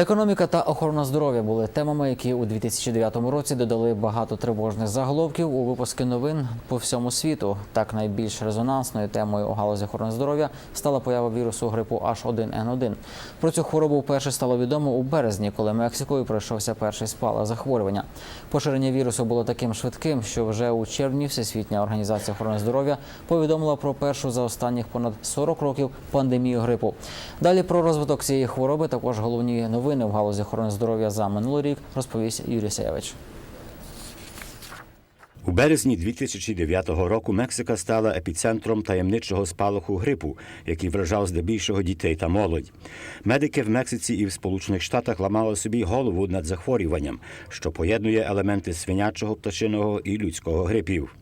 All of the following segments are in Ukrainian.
Економіка та охорона здоров'я були темами, які у 2009 році додали багато тривожних заголовків у випуски новин по всьому світу. Так найбільш резонансною темою у галузі охорони здоров'я стала поява вірусу грипу H1N1. Про цю хворобу вперше стало відомо у березні, коли Мексикою пройшовся перший спалах захворювання. Поширення вірусу було таким швидким, що вже у червні Всесвітня організація охорони здоров'я повідомила про першу за останніх понад 40 років пандемію грипу. Далі про розвиток цієї хвороби також головні новини в галузі охорони здоров'я за минулий рік розповість Юрій Сеєвич. У березні 2009 року Мексика стала епіцентром таємничого спалаху грипу, який вражав здебільшого дітей та молодь. Медики в Мексиці і в Сполучених Штатах ламали собі голову над захворюванням, що поєднує елементи свинячого, пташиного і людського грипів.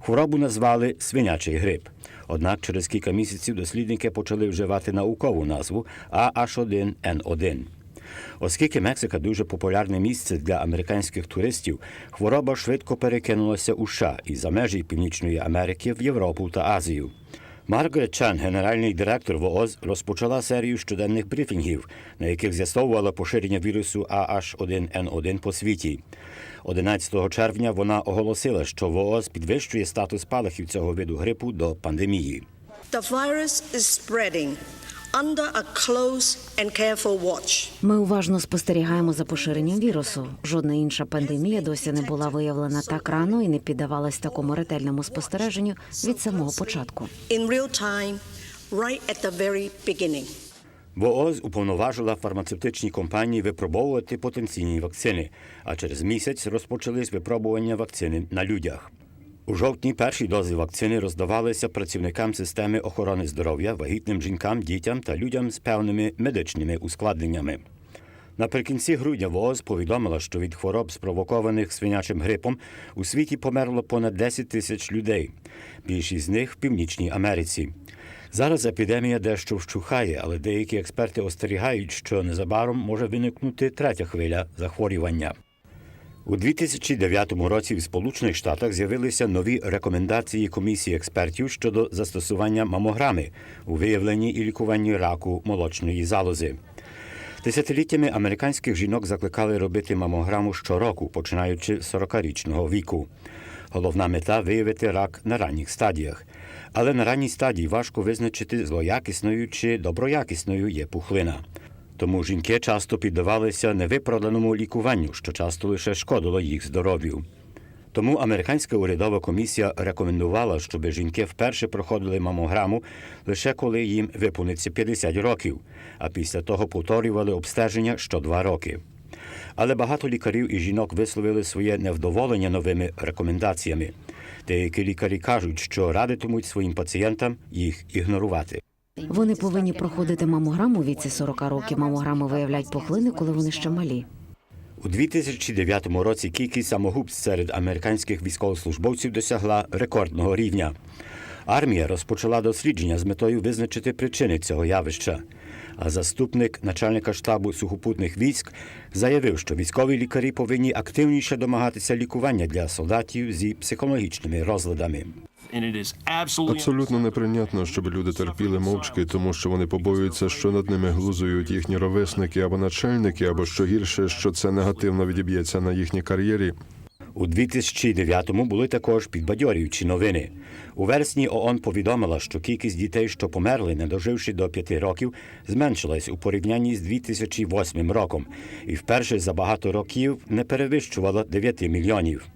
Хворобу назвали свинячий грип. Однак через кілька місяців дослідники почали вживати наукову назву AH1N1. Оскільки Мексика дуже популярне місце для американських туристів, хвороба швидко перекинулася у США і за межі Північної Америки в Європу та Азію. Маргарет Чан, генеральний директор ВООЗ, розпочала серію щоденних брифінгів, на яких з'ясовувала поширення вірусу AH1N1 по світі. 11 червня вона оголосила, що ВООЗ підвищує статус спалахів цього виду грипу до пандемії. The virus is spreading under a close and careful watch. Ми уважно спостерігаємо за поширенням вірусу. Жодна інша пандемія досі не була виявлена так рано і не піддавалась такому ретельному спостереженню від самого початку. In real time, right at the very beginning. ВООЗ уповноважила фармацевтичні компанії випробовувати потенційні вакцини, а через місяць розпочались випробування вакцини на людях. У жовтні перші дози вакцини роздавалися працівникам системи охорони здоров'я, вагітним жінкам, дітям та людям з певними медичними ускладненнями. Наприкінці грудня ВООЗ повідомила, що від хвороб, спровокованих свинячим грипом, у світі померло понад 10 тисяч людей. Більшість з них в Північній Америці. Зараз епідемія дещо вщухає, але деякі експерти остерігають, що незабаром може виникнути третя хвиля захворювання. У 2009 році в Сполучених Штатах з'явилися нові рекомендації комісії експертів щодо застосування мамограми у виявленні і лікуванні раку молочної залози. Десятиліттями американських жінок закликали робити мамограму щороку, починаючи з 40-річного віку. Головна мета виявити рак на ранніх стадіях. Але на ранній стадії важко визначити, злоякісною чи доброякісною є пухлина. Тому жінки часто піддавалися невиправданому лікуванню, що часто лише шкодило їх здоров'ю. Тому американська урядова комісія рекомендувала, щоб жінки вперше проходили мамограму лише коли їм виповниться 50 років, а після того повторювали обстеження що два роки. Але багато лікарів і жінок висловили своє невдоволення новими рекомендаціями. Деякі лікарі кажуть, що радитимуть своїм пацієнтам їх ігнорувати. Вони повинні проходити мамограму у віці 40 років. Мамограми виявляють пухлини, коли вони ще малі. У 2009 році кількість самогубств серед американських військовослужбовців досягла рекордного рівня. Армія розпочала дослідження з метою визначити причини цього явища. А заступник начальника штабу сухопутних військ заявив, що військові лікарі повинні активніше домагатися лікування для солдатів зі психологічними розладами. Абсолютно неприйнятно, щоб люди терпіли мовчки, тому що вони побоюються, що над ними глузують їхні ровесники або начальники, або що гірше, що це негативно відіб'ється на їхній кар'єрі. У 2009-му були також підбадьорюючі новини. У вересні ООН повідомила, що кількість дітей, що померли, не доживши до 5 років, зменшилась у порівнянні з 2008 роком, і вперше за багато років не перевищувала 9 мільйонів.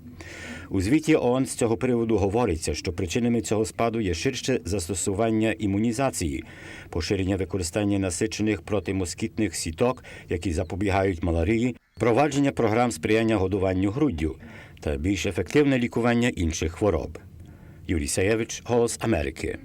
У звіті ООН з цього приводу говориться, що причинами цього спаду є ширше застосування імунізації, поширення використання насичених протимоскітних сіток, які запобігають маларії, провадження програм сприяння годуванню груддю та більш ефективне лікування інших хвороб. Юрій Саєвич, Голос Америки.